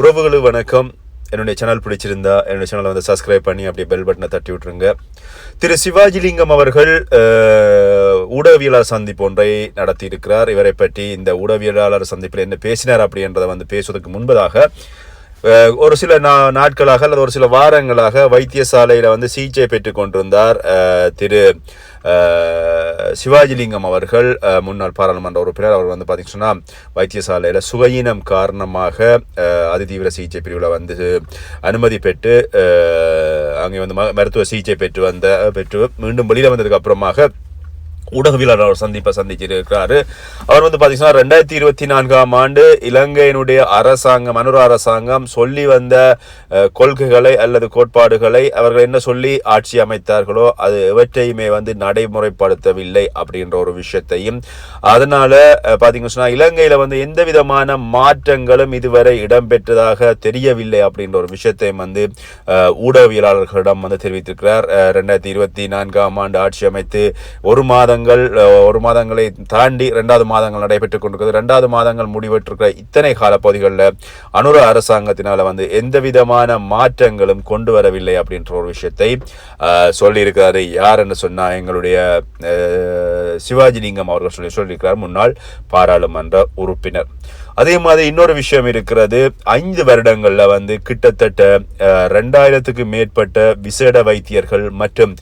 உறவுகளு வணக்கம். என்னுடைய சேனல் பிடிச்சிருந்தா என்னுடைய சேனலை வந்து சப்ஸ்கிரைப் பண்ணி அப்படியே பெல் பட்டனை தட்டி விட்டுருங்க. திரு சிவாஜிலிங்கம் அவர்கள் ஊடகவியலாளர் சந்திப்பு ஒன்றை நடத்தியிருக்கிறார். இவரை பற்றி இந்த ஊடகவியலாளர் சந்திப்பில் என்ன பேசினார் அப்படின்றத வந்து பேசுவதற்கு முன்பதாக ஒரு சில நா நாட்களாக அல்லது ஒரு சில வாரங்களாக வைத்தியசாலையில் வந்து சிகிச்சை பெற்றுக் கொண்டிருந்தார் திரு சிவாஜிலிங்கம் அவர்கள் முன்னாள் பாராளுமன்ற உறுப்பினர். அவர் வந்து பார்த்திங்க சொன்னால் வைத்தியசாலையில் சுகையினம் காரணமாக அதிதீவிர சிகிச்சை பிரிவில் வந்து அனுமதி பெற்று அங்கே வந்து ம- மருத்துவ சிகிச்சை பெற்று வந்த பெற்று மீண்டும் வெளியில் வந்ததுக்கு அப்புறமாக ஊடகவியலாளர் சந்திப்பை சந்திச்சிருக்கிறாரு. அவர் வந்து பாத்தீங்கன்னா ரெண்டாயிரத்தி இருபத்தி நான்காம் ஆண்டு இலங்கையினுடைய அரசாங்கம் அனுர அரசாங்கம் சொல்லி வந்த கொள்கைகளை அல்லது கோட்பாடுகளை அவர்கள் என்ன சொல்லி ஆட்சி அமைத்தார்களோ அது எவற்றையுமே வந்து நடைமுறைப்படுத்தவில்லை அப்படின்ற ஒரு விஷயத்தையும் அதனால பார்த்தீங்கன்னா பாத்தீங்கன்னு சொன்னா இலங்கையில வந்து எந்த விதமான மாற்றங்களும் இதுவரை இடம்பெற்றதாக தெரியவில்லை அப்படின்ற ஒரு விஷயத்தையும் வந்து ஊடகவியலாளர்களிடம் வந்து தெரிவித்திருக்கிறார். ரெண்டாயிரத்தி இருபத்தி நான்காம் ஆண்டு ஆட்சி அமைத்து ஒரு மாதங்கள் மாதங்கள் ஒரு மாதங்களை தாண்டி ரெண்டாவது மாதங்கள் நடைபெற்றுக் கொண்டிருக்கிறது. ரெண்டாவது மாதங்கள் முடிவெற்றிருக்கிற இத்தனை காலப்பகுதிகளில் அனுர அரசாங்கத்தினால் வந்து எந்த விதமான மாற்றங்களும் கொண்டு வரவில்லை அப்படின்ற ஒரு விஷயத்தை சொல்லியிருக்கிறாரு. யார் என்று சொன்னால் எங்களுடைய சிவாஜி சிவாஜிலிங்கம் அவர்கள் சொல்லி சொல்லியிருக்கிறார் முன்னாள் பாராளுமன்ற உறுப்பினர். அதே மாதிரி இன்னொரு விஷயம் இருக்கிறது. ஐந்து வருடங்களில் வந்து கிட்டத்தட்ட ரெண்டாயிரத்துக்கு மேற்பட்ட விசேட வைத்தியர்கள் மற்றும்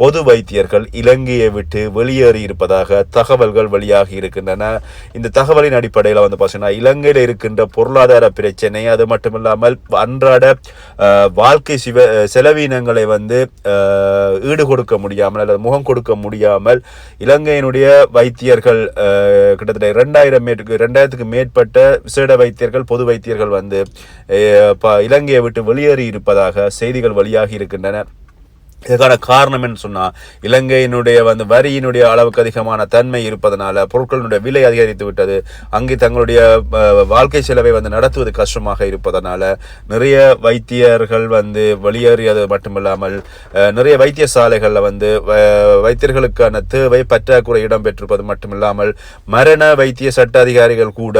பொது வைத்தியர்கள் இலங்கையை விட்டு வெளியேறி இருப்பதாக தகவல்கள் வெளியாகி இருக்கின்றன. இந்த தகவலின் அடிப்படையில் வந்து பார்த்தீங்கன்னா இலங்கையில் இருக்கின்ற பொருளாதார பிரச்சனை அது மட்டும் இல்லாமல் அன்றாட வாழ்க்கை சிவ செலவினங்களை வந்து ஈடு கொடுக்க முடியாமல் அல்லது முகம் கொடுக்க முடியாமல் இலங்கையினுடைய வைத்தியர்கள் கிட்டத்தட்ட இரண்டாயிரம் மேற்கு ரெண்டாயிரத்துக்கு மேற்பட்ட விசேட வைத்தியர்கள் பொது வைத்தியர்கள் வந்து ப- இலங்கையை விட்டு வெளியேறி இருப்பதாக செய்திகள் வெளியாகி இருக்கின்றன. இதுக்கான காரணம் என்று சொன்னால் இலங்கையினுடைய வந்து வரியினுடைய அளவுக்கு அதிகமான தன்மை இருப்பதனால பொருட்களினுடைய விலை அதிகரித்து விட்டது. அங்கே தங்களுடைய வாழ்க்கை செலவை வந்து நடத்துவது கஷ்டமாக இருப்பதனால நிறைய வைத்தியர்கள் வந்து வெளியேறியது மட்டுமில்லாமல் நிறைய நிறைய வைத்தியசாலைகளில் வந்து வ- வைத்தியர்களுக்கான தேவை பற்றாக்குறை இடம்பெற்றிருப்பது மட்டுமில்லாமல் மரண வைத்திய சட்ட அதிகாரிகள் கூட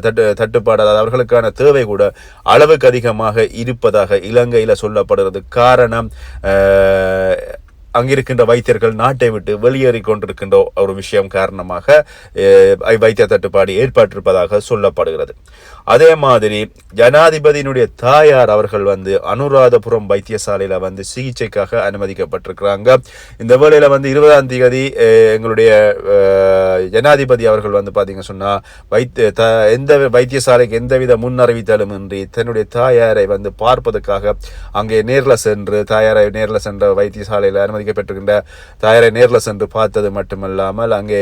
தட்டு தட்டுப்பாடு அதாவது அவர்களுக்கான தேவை கூட அளவுக்கு அதிகமாக இருப்பதாக இலங்கையில் சொல்லப்படுகிறது காரணம். Uh, அங்கிருக்கின்ற வைத்தியர்கள் நாட்டை விட்டு வெளியேறி கொண்டிருக்கின்ற ஒரு விஷயம் காரணமாக வைத்திய தட்டுப்பாடு ஏற்பட்டிருப்பதாக சொல்லப்படுகிறது. அதே மாதிரி ஜனாதிபதியினுடைய தாயார் அவர்கள் வந்து அனுராதபுரம் வைத்தியசாலையில் வந்து சிகிச்சைக்காக அனுமதிக்கப்பட்டிருக்கிறாங்க. இந்த வேளையில் வந்து இருபதாம் தேதி எங்களுடைய ஜனாதிபதி அவர்கள் வந்து பார்த்தீங்க சொன்னால் வைத்திய த எந்த வைத்தியசாலைக்கு எந்தவித முன்னறிவித்தலும் இன்றி தன்னுடைய தாயாரை வந்து பார்ப்பதற்காக அங்கே நேரில் சென்று தாயாரை நேரில் சென்ற வைத்தியசாலையில் அனுமதி மதிக்கப்பட்டிருக்கின்ற தாயாரை நேரில் சென்று பார்த்தது மட்டுமல்லாமல் அங்கே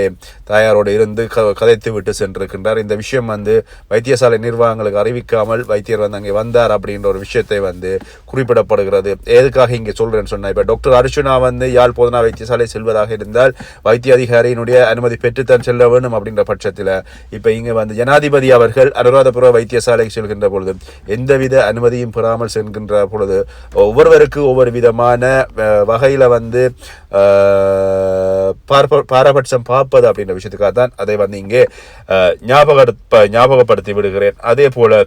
தாயாரோடு இருந்து க- கதைத்து விட்டு சென்றிருக்கின்றார். இந்த விஷயம் வந்து வைத்தியசாலை நிர்வாகங்களுக்கு அறிவிக்காமல் வைத்தியர் வந்து அங்கே வந்தார் அப்படின்ற ஒரு விஷயத்தை வந்து குறிப்பிடப்படுகிறது. எதுக்காக இங்கே சொல்கிறேன்னு சொன்னால் இப்போ டாக்டர் அர்ஜுனா வந்து யாழ் போதனா வைத்தியசாலை செல்வதாக இருந்தால் வைத்திய அதிகாரியினுடைய அனுமதி பெற்றுத்தான் செல்ல வேண்டும் அப்படின்ற பட்சத்தில் இப்போ இங்கே வந்து ஜனாதிபதி அவர்கள் அனுராதபுர வைத்தியசாலைக்கு செல்கின்ற பொழுது எந்தவித அனுமதியும் பெறாமல் செல்கின்ற பொழுது ஒவ்வொருவருக்கு ஒவ்வொரு விதமான வகையில் வந்து வந்து பாரபட்சம் பார்ப்பது அப்படின்ற விஷயத்துக்காக தான் அதை வந்து இங்கே ஞாபகப்படுத்த ஞாபகப்படுத்தி விடுகிறேன். அதே போல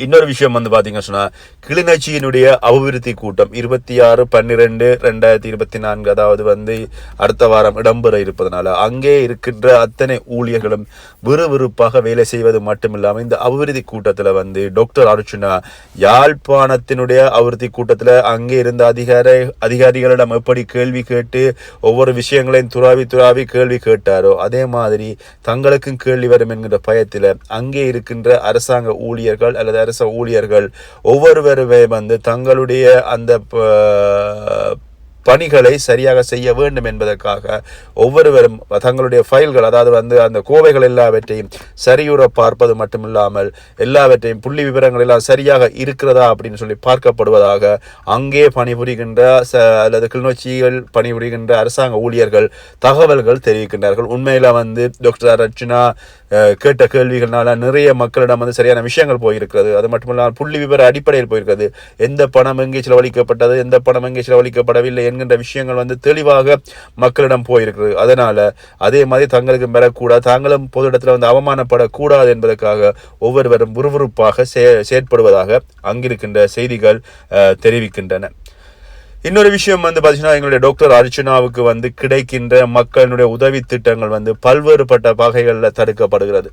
இன்னொரு விஷயம் வந்து பாத்தீங்கன்னா சொன்னால் கிளிநொச்சியினுடைய அபிவிருத்தி கூட்டம் இருபத்தி ஆறு பன்னிரெண்டு ரெண்டாயிரத்தி இருபத்தி நான்கு அதாவது வந்து அடுத்த வாரம் இடம்பெற இருப்பதனால அங்கே இருக்கின்ற அத்தனை ஊழியர்களும் விறுவிறுப்பாக வேலை செய்வது மட்டுமில்லாமல் இந்த அபிவிருத்தி கூட்டத்தில் வந்து டாக்டர் அர்ச்சுனா யாழ்ப்பாணத்தினுடைய அபிவிருத்தி கூட்டத்தில் அங்கே இருந்த அதிகார அதிகாரிகளிடம் எப்படி கேள்வி கேட்டு ஒவ்வொரு விஷயங்களையும் துறாவி துறாவி கேள்வி கேட்டாரோ அதே மாதிரி தங்களுக்கும் கேள்வி வரும் என்கின்ற பயத்தில் அங்கே இருக்கின்ற அரசாங்க ஊழியர்கள் அல்லது அரச ஊழியர்கள் ஒவ்வொருவருமே வந்து தங்களுடைய அந்த பணிகளை சரியாக செய்ய வேண்டும் என்பதற்காக ஒவ்வொருவரும் தங்களுடைய ஃபைல்கள் அதாவது வந்து அந்த கோவைகள் எல்லாவற்றையும் சரியுற பார்ப்பது மட்டுமில்லாமல் எல்லாவற்றையும் புள்ளி விவரங்கள் எல்லாம் சரியாக இருக்கிறதா அப்படின்னு சொல்லி பார்க்கப்படுவதாக அங்கே பணிபுரிகின்ற ச அல்லது கிளிநொச்சியில் பணிபுரிகின்ற அரசாங்க ஊழியர்கள் தகவல்கள் தெரிவிக்கின்றார்கள். உண்மையில் வந்து டாக்டர் ரட்சனா கேட்ட கேள்விகள்னால நிறைய மக்களிடம் வந்து சரியான விஷயங்கள் போயிருக்கிறது. அது மட்டுமல்லாமல் புள்ளி விவர அடிப்படையில் போயிருக்கிறது. எந்த பணம் எங்கே செலவழிக்கப்பட்டது எந்த பணம் எங்கே செலவழிக்கப்படவில்லை என்கின்ற விஷயங்கள் வந்து தெளிவாக மக்களிடம் போயிருக்கிறது. அதனால அதே மாதிரி தங்களுக்கு பெறக்கூடாது தாங்களும் பொது இடத்துல வந்து அவமானப்படக்கூடாது என்பதற்காக ஒவ்வொருவரும் விறுவிறுப்பாக செயற்படுவதாக அங்கிருக்கின்ற செய்திகள் தெரிவிக்கின்றன. இன்னொரு விஷயம் வந்து பார்த்தீங்கன்னா எங்களுடைய டாக்டர் அர்ச்சனாவுக்கு வந்து கிடைக்கின்ற மக்களுடைய உதவி திட்டங்கள் வந்து பல்வேறுபட்ட வகைகளில் தடுக்கப்படுகிறது.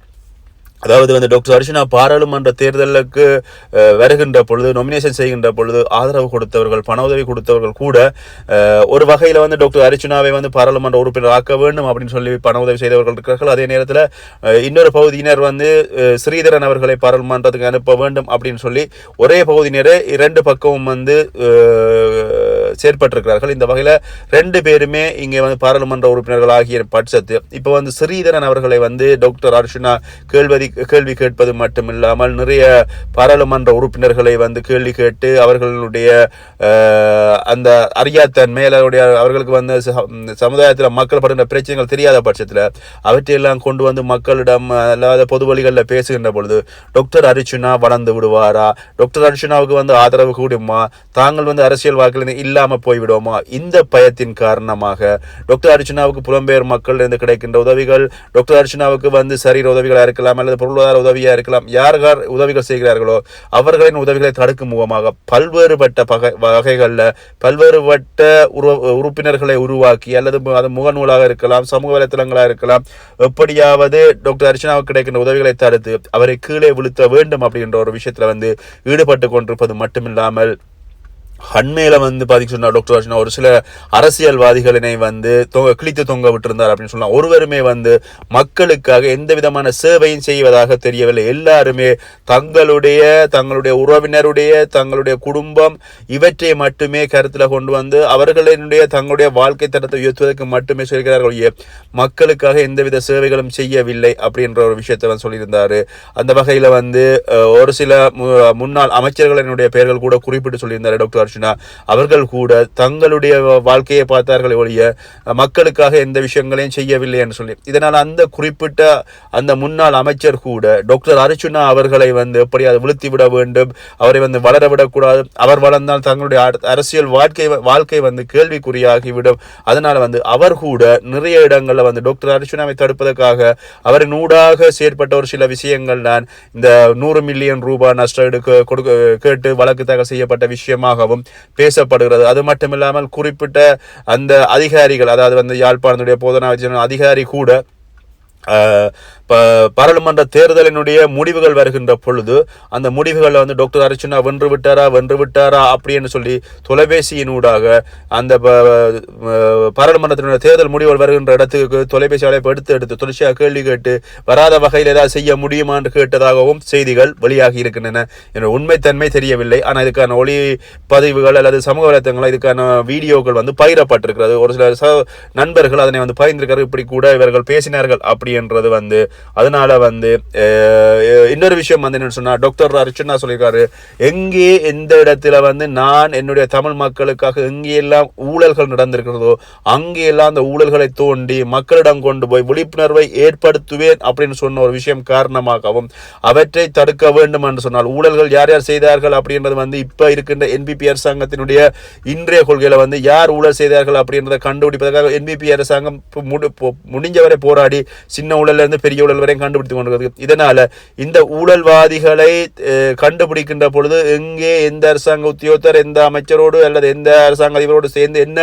அதாவது வந்து டாக்டர் அர்ச்சனா பாராளுமன்ற தேர்தலுக்கு வருகின்ற பொழுது நொமினேஷன் செய்கின்ற பொழுது ஆதரவு கொடுத்தவர்கள் பண உதவி கொடுத்தவர்கள் கூட ஒரு வகையில் வந்து டாக்டர் அர்ச்சனாவை வந்து பாராளுமன்ற உறுப்பினர் ஆக்க வேண்டும் அப்படின்னு சொல்லி பண உதவி செய்தவர்கள் இருக்கிறார்கள். அதே நேரத்தில் இன்னொரு பகுதியினர் வந்து ஸ்ரீதரன் அவர்களை பாராளுமன்றத்துக்கு அனுப்ப வேண்டும் அப்படின்னு சொல்லி ஒரே பகுதியினரே இரண்டு பக்கமும் வந்து செயற்பட்டிருக்கிறார்கள். இந்த வகையில் ரெண்டு பேருமே இங்கே வந்து பாராளுமன்ற உறுப்பினர்கள் ஆகிய பட்சத்து இப்போ வந்து ஸ்ரீதரன் அவர்களை வந்து டாக்டர் அர்ஷனா கேள்வி கேள்வி கேட்பது மட்டுமில்லாமல் நிறைய பாராளுமன்ற உறுப்பினர்களை வந்து கேள்வி கேட்டு அவர்களுடைய அந்த அறியாத்தன்மை அவருடைய அவர்களுக்கு வந்து சமுதாயத்தில் மக்கள் படுகின்ற பிரச்சனைகள் தெரியாத பட்சத்தில் அவற்றையெல்லாம் கொண்டு வந்து மக்களிடம் அல்லாத பொது வழிகளில் பேசுகின்ற பொழுது டாக்டர் அர்ஜுனா வளர்ந்து விடுவாரா? டாக்டர் அர்ஜுனாவுக்கு வந்து ஆதரவு கூடுமா? தாங்கள் வந்து அரசியல் வாக்கிலிருந்து இல்லாமல் போய்விடுவோமா? இந்த பயத்தின் காரணமாக டாக்டர் அர்ச்சனாவுக்கு புலம்பெயர் மக்கள் இருந்து கிடைக்கின்ற உதவிகள் டாக்டர் அர்ச்சனாவுக்கு வந்து சரீர உதவிகளாக இருக்கலாம் அல்லது பொருளாதார உதவியாக இருக்கலாம் யார் யார் உதவிகள் செய்கிறார்களோ அவர்களின் உதவிகளை தடுக்கும் முகமாக பல்வேறுபட்ட பகை வகைகளில் பல்வேறுபட்ட உரு உறுப்பினர்களை உருவாக்கி அல்லது அது முகநூலாக இருக்கலாம் சமூக வலைத்தளங்களாக இருக்கலாம் எப்படியாவது டாக்டர் அர்ச்சனாவுக்கு கிடைக்கின்ற உதவிகளை தடுத்து அவரை கீழே விழுத்த வேண்டும் அப்படின்ற ஒரு விஷயத்தில் வந்து ஈடுபட்டு கொண்டிருப்பது மட்டுமில்லாமல் அண்மையில் வந்து பாத்தீங்கன்னா சொன்னால் டாக்டர் ராஜினா ஒரு சில அரசியல்வாதிகளினை வந்து தொங்க கிழித்து தொங்க விட்டிருந்தார் அப்படின்னு சொல்லலாம். ஒருவருமே வந்து மக்களுக்காக எந்த விதமான சேவையும் செய்வதாக தெரியவில்லை. எல்லாருமே தங்களுடைய தங்களுடைய உறவினருடைய தங்களுடைய குடும்பம் இவற்றை மட்டுமே கருத்தில் கொண்டு வந்து அவர்களினுடைய தங்களுடைய வாழ்க்கை தரத்தை உயர்த்துவதற்கு மட்டுமே சொல்கிறார்கள் மக்களுக்காக எந்தவித சேவைகளும் செய்யவில்லை அப்படின்ற ஒரு விஷயத்தை வந்து சொல்லியிருந்தார். அந்த வகையில் வந்து ஒரு சில முன்னாள் அமைச்சர்களினுடைய பெயர்கள் கூட குறிப்பிட்டு சொல்லியிருந்தார் டாக்டர் அர்ச்சனா அவர்கள் கூட தங்களுடைய வாழ்க்கையை பார்த்தார்கள் ஒழிய மக்களுக்காக எந்த விஷயங்களையும் செய்யவில்லை என்று சொல்லி. இதனால் அந்த குறிப்பிட்ட அந்த முன்னாள் அமைச்சர் கூட டாக்டர் அர்ச்சுனா அவர்களை வந்து எப்படி அதை விழுத்தி விட வேண்டும் அவரை வந்து வளர விடக்கூடாது அவர் வளர்ந்தால் தங்களுடைய அரசியல் வாழ்க்கை வாழ்க்கை வந்து கேள்விக்குறியாகிவிடும். அதனால் வந்து அவர் கூட நிறைய இடங்களில் வந்து டாக்டர் அர்ச்சுனாவை தடுப்பதற்காக அவரின் ஊடாக செயற்பட்ட ஒரு சில விஷயங்கள் தான் இந்த நூறு மில்லியன் ரூபாய் நஷ்டம் எடுக்க கொடுக்க கேட்டு வழக்கு தாக்கல் செய்யப்பட்ட விஷயமாகவும் பேசப்படுகிறது. அது மட்டுமில்லாமல் குறிப்பிட்ட அந்த அதிகாரிகள் அதாவது வந்து யாழ்ப்பாணத்துடைய போதனா அதிகாரி கூட பாராளுமன்ற தேர்தலினுடைய முடிவுகள் வருகின்ற பொழுது அந்த முடிவுகளில் வந்து டாக்டர் அர்ச்சனா வென்று விட்டாரா வென்று விட்டாரா அப்படின்னு சொல்லி தொலைபேசியினூடாக அந்த ப- பாராளுமன்றத்தினுடைய தேர்தல் முடிவுகள் வருகின்ற இடத்துக்கு தொலைபேசி அழைப்பு எடுத்து எடுத்து தொடர்ச்சியாக கேள்வி கேட்டு வராத வகையில் ஏதாவது செய்ய முடியுமா என்று கேட்டதாகவும் செய்திகள் வெளியாகி இருக்கின்றன. என்ற உண்மைத்தன்மை தெரியவில்லை. ஆனால் இதுக்கான ஒளி பதிவுகள் அல்லது சமூக வலைத்தளங்கள் இதுக்கான வீடியோக்கள் வந்து பகிரப்பட்டிருக்கிறது. ஒரு சில ச நண்பர்கள் அதனை வந்து பகிர்ந்திருக்கிறார் இப்படி கூட இவர்கள் பேசினார்கள். அப்படி அப்படின்றது வந்து அதனால வந்து இன்னொரு விஷயம் வந்து என்ன சொன்னா டாக்டர் அர்ச்சனா சொல்லியிருக்காரு எங்கே எந்த இடத்துல வந்து நான் என்னுடைய தமிழ் மக்களுக்காக எங்கேயெல்லாம் ஊழல்கள் நடந்திருக்கிறதோ அங்கேயெல்லாம் அந்த ஊழல்களை தோண்டி மக்களிடம் கொண்டு போய் விழிப்புணர்வை ஏற்படுத்துவேன் அப்படின்னு சொன்ன ஒரு விஷயம் காரணமாகவும் அவற்றை தடுக்க வேண்டும் என்று சொன்னால் ஊழல்கள் யார் யார் செய்தார்கள் அப்படின்றது வந்து இப்ப இருக்கின்ற என்பிபி அரசாங்கத்தினுடைய இன்றைய கொள்கையில வந்து யார் ஊழல் செய்தார்கள் அப்படின்றத கண்டுபிடிப்பதற்காக என்பிபி அரசாங்கம் முடிஞ்சவரை போராடி சின்ன ஊழல்லேருந்து பெரிய ஊழல் வரையும் கண்டுபிடித்து கொண்டிருக்கிறது. இதனால் இந்த ஊழல்வாதிகளை கண்டுபிடிக்கின்ற பொழுது எங்கே எந்த அரசாங்க உத்தியோகத்தர் எந்த அமைச்சரோடு அல்லது எந்த அரசாங்க அதிபரோடு சேர்ந்து என்ன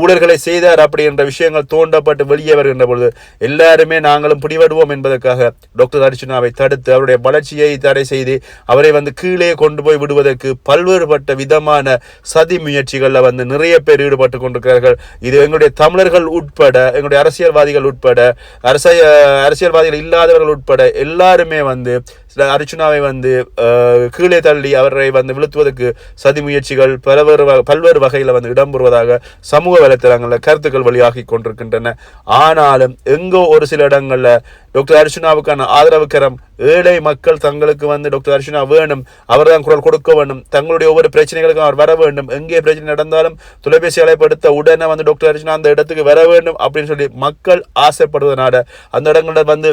ஊழல்களை செய்தார் அப்படின்ற விஷயங்கள் தோண்டப்பட்டு வெளியே வருகின்ற பொழுது எல்லாருமே நாங்களும் பிடிபடுவோம் என்பதற்காக டாக்டர் அர்ஜுனாவை தடுத்து அவருடைய வளர்ச்சியை தடை செய்து அவரை வந்து கீழே கொண்டு போய் விடுவதற்கு பல்வேறுபட்ட விதமான சதி முயற்சிகளில் வந்து நிறைய பேர் ஈடுபட்டு கொண்டிருக்கிறார்கள். இது எங்களுடைய தமிழர்கள் உட்பட எங்களுடைய அரசியல்வாதிகள் உட்பட அரசியல் அரசியல்வாதிகள் இல்லாதவர்கள் உட்பட எல்லாருமே வந்து அர்ச்சுனாவை வந்து கீழே தள்ளி அவரை வந்து விழுத்துவதற்கு சதி முயற்சிகள் பல்வேறு வ- பல்வேறு வகையில் வந்து இடம்பெறுவதாக சமூக வலைத்தளங்களில் கருத்துக்கள் வெளியாகி கொண்டிருக்கின்றன. ஆனாலும் எங்கோ ஒரு சில இடங்களில் டாக்டர் அர்ச்சுனாவுக்கான ஆதரவுக்கரம் ஏழை மக்கள் தங்களுக்கு வந்து டாக்டர் அர்ச்சுனா வேணும் அவர் தான் குரல் கொடுக்க வேண்டும் தங்களுடைய ஒவ்வொரு பிரச்சனைகளுக்கும் அவர் வர வேண்டும் எங்கே பிரச்சனை நடந்தாலும் தொலைபேசி அழைப்படுத்த உடனே வந்து டாக்டர் அர்ச்சுனா அந்த இடத்துக்கு வர வேண்டும் அப்படின்னு சொல்லி மக்கள் ஆசைப்படுவதனால அந்த இடங்களில் வந்து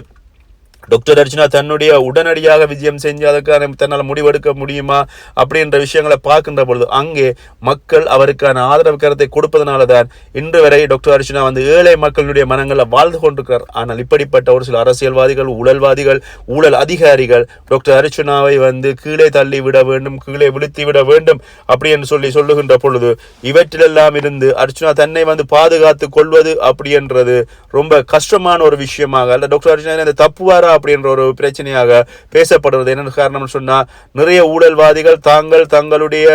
டாக்டர் அர்ச்சனா தன்னுடைய உடனடியாக விஜயம் செஞ்சு அதற்கான தன்னால் முடிவெடுக்க முடியுமா அப்படின்ற விஷயங்களை பார்க்கின்ற பொழுது அங்கே மக்கள் அவருக்கான ஆதரவு கருத்தை கொடுப்பதனால தான் இன்று வரை டாக்டர் அர்ச்சனா வந்து ஏழை மக்களுடைய மனங்களில் வாழ்ந்து கொண்டிருக்கிறார். ஆனால் இப்படிப்பட்ட ஒரு சில அரசியல்வாதிகள் ஊழல்வாதிகள் ஊழல் அதிகாரிகள் டாக்டர் அர்ச்சனாவை வந்து கீழே தள்ளி விட வேண்டும் கீழே விழுத்தி விட வேண்டும் அப்படி என்று சொல்லி சொல்லுகின்ற பொழுது இவற்றிலெல்லாம் இருந்து அர்ச்சனா தன்னை வந்து பாதுகாத்து கொள்வது அப்படி என்றது ரொம்ப கஷ்டமான ஒரு விஷயமாக அல்ல. டாக்டர் அர்ச்சனா இந்த தப்புவாரா அப்படின்ற ஒரு பிரச்சனையாக பேசப்படுவது என்ன காரணம்னு சொன்னால் நிறைய ஊழல்வாதிகள் தாங்கள் தங்களுடைய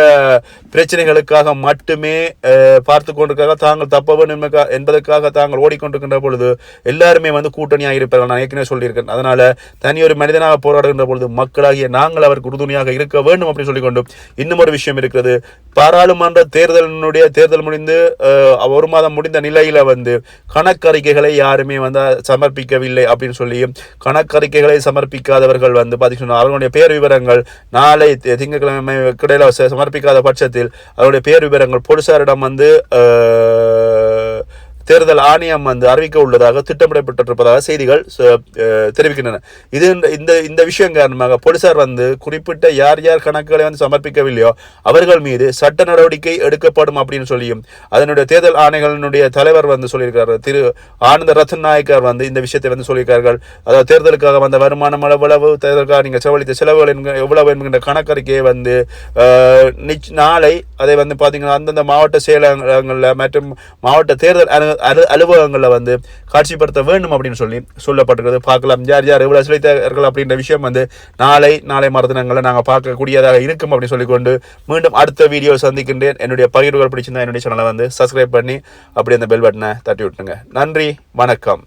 பிரச்சனைகளுக்காக மட்டுமே பார்த்து கொண்டிருக்காங்க தாங்கள் தப்ப என்பதற்காக தாங்கள் ஓடிக்கொண்டிருக்கின்ற பொழுது எல்லாருமே வந்து கூட்டணியாக இருப்பார்கள். நான் ஏற்கனவே சொல்லியிருக்கேன். அதனால் தனி ஒரு மனிதனாக போராடுகின்ற பொழுது மக்களாகிய நாங்கள் அவருக்கு உறுதுணையாக இருக்க வேண்டும் அப்படின்னு சொல்லிக்கொண்டு இன்னும் ஒரு விஷயம் இருக்கிறது. பாராளுமன்ற தேர்தலினுடைய தேர்தல் முடிந்து ஒரு மாதம் முடிந்த நிலையில் வந்து கணக்கறிக்கைகளை யாருமே வந்து சமர்ப்பிக்கவில்லை அப்படின்னு சொல்லி கணக்கறிக்கைகளை சமர்ப்பிக்காதவர்கள் வந்து பார்த்தீங்கன்னா அவர்களுடைய பேர் விவரங்கள் நாளை தி- திங்கட்கிழமை கிடையில சமர்ப்பிக்காத பட்சத்தில் அவருடைய பேர் விவரங்கள் போலீசாரிடம் வந்து தேர்தல் ஆணையம் வந்து அறிவிக்க உள்ளதாக திட்டமிடப்பட்டிருப்பதாக செய்திகள் தெரிவிக்கின்றன. இது இந்த- இந்த இந்த விஷயம் காரணமாக போலீசார் வந்து குறிப்பிட்ட யார் யார் கணக்குகளை வந்து சமர்ப்பிக்கவில்லையோ அவர்கள் மீது சட்ட நடவடிக்கை எடுக்கப்படும் அப்படின்னு சொல்லியும் அதனுடைய தேர்தல் ஆணைகளினுடைய தலைவர் வந்து சொல்லியிருக்காரு திரு ஆனந்த ரத்தன் நாயக்கர் வந்து இந்த விஷயத்தை வந்து சொல்லியிருக்கார்கள். அதாவது தேர்தலுக்காக வந்த வருமானம் எவ்வளவு தேர்தலுக்காக நீங்கள் செலவழித்த செலவுகள் என்கிற- எவ்வளவு என்கின்ற கணக்கறிக்கையை வந்து நிச்- நாளை அதை வந்து பார்த்தீங்கன்னா அந்தந்த மாவட்ட செயலகங்களில் மற்றும் மாவட்ட தேர்தல் அலு அலு- அலுவலகங்களில் வந்து காட்சிப்படுத்த வேண்டும் அப்படின்னு சொல்லி சொல்லப்பட்டிருக்கிறது. பார்க்கலாம். யார் யார் எவ்வளவு செலுத்தார்கள் அப்படின்ற விஷயம் வந்து நாளை நாளை மறுதினங்களில் நாங்கள் பார்க்கக்கூடியதாக இருக்கும் அப்படின்னு சொல்லிக்கொண்டு மீண்டும் அடுத்த வீடியோ சந்திக்கின்றேன். என்னுடைய பகிர்வுகள் பிடிச்சிருந்தா என்னுடைய சேனலை வந்து சப்ஸ்கிரைப் பண்ணி அப்படி அந்த பெல் பட்டனை தட்டி விட்டுருங்க. நன்றி. வணக்கம்.